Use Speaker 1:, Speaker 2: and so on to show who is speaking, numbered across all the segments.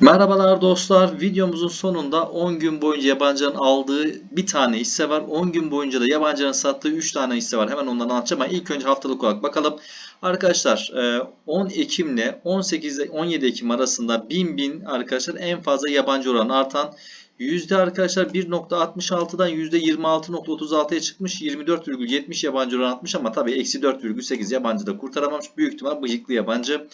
Speaker 1: Merhabalar dostlar. Videomuzun sonunda 10 gün boyunca yabancının aldığı bir tane hisse var. 10 gün boyunca da yabancının sattığı 3 tane hisse var. Hemen onları anlatacağım ama ilk önce haftalık olarak bakalım. Arkadaşlar e, 10 Ekim ile 18 ile 17 Ekim arasında 1000 bin arkadaşlar en fazla yabancı oranı artan Yüzde arkadaşlar 1.66'dan %26.36'ya çıkmış. 24,70 yabancı oran atmış ama tabii eksi 4,8 yabancı da kurtaramamış. Büyük ihtimal bıyıklı yabancı.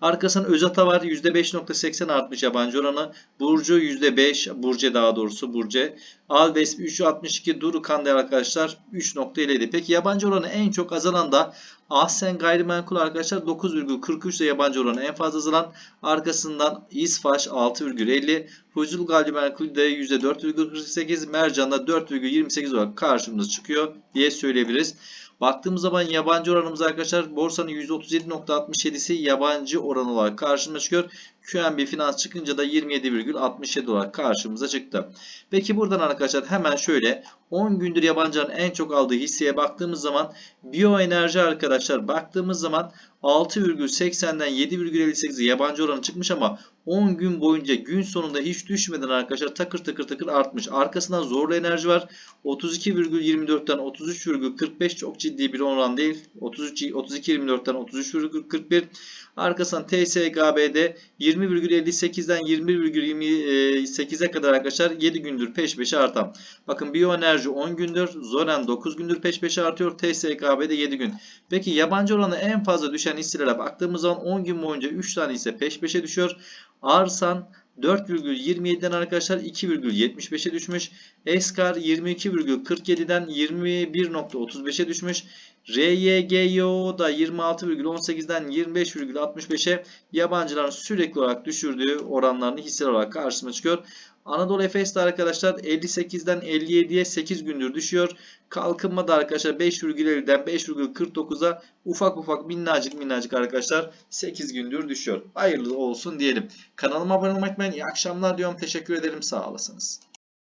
Speaker 1: Arkasından Özata var. %5.80 artmış yabancı oranı. Burcu %5. Burce daha doğrusu Burce. Alves 3.62. Durukan da arkadaşlar 3.57. Peki yabancı oranı en çok azalan da Ahsen Gayrimenkul arkadaşlar 9,43 de yabancı oranı en fazla azalan. Arkasından İsfaş 6,50. Huzul Gayrimenkul de %4,48. Mercan da 4,28 olarak karşımıza çıkıyor diye söyleyebiliriz. Baktığımız zaman yabancı oranımız arkadaşlar borsanın %37.67'si yabancı oran olarak karşımıza çıkıyor. QNB Finans çıkınca da 27,67 olarak karşımıza çıktı. Peki buradan arkadaşlar hemen şöyle 10 gündür yabancıların en çok aldığı hisseye baktığımız zaman biyoenerji arkadaşlar baktığımız zaman 6,80'den 7,58'e yabancı oranı çıkmış ama 10 gün boyunca gün sonunda hiç düşmeden arkadaşlar takır takır takır artmış. Arkasından zorlu enerji var. 32,24'ten 33,45 çok ciddi bir oran değil. 33 32,24'ten 33,41. Arkasından TSGB'de 20,58'den 21,28'e kadar arkadaşlar 7 gündür peş peşe artan. Bakın biyoenerji 10 gündür, Zonen 9 gündür peş peşe artıyor. TSGB'de 7 gün. Peki yabancı oranı en fazla düşen hisselere baktığımız zaman 10 gün boyunca 3 tane hisse peş peşe düşüyor. Arsan 4,27'den arkadaşlar 2,75'e düşmüş. Eskar 22,47'den 21,35'e düşmüş. RYGYO da 26,18'den 25,65'e yabancıların sürekli olarak düşürdüğü oranlarını hissel olarak karşısına çıkıyor. Anadolu Efes de arkadaşlar 58'den 57'ye 8 gündür düşüyor. Kalkınma da arkadaşlar 5,50'den 5,49'a ufak ufak minnacık minnacık arkadaşlar 8 gündür düşüyor. Hayırlı olsun diyelim. Kanalıma abone olmayı unutmayın. İyi akşamlar diyorum. Teşekkür ederim. Sağ olasınız.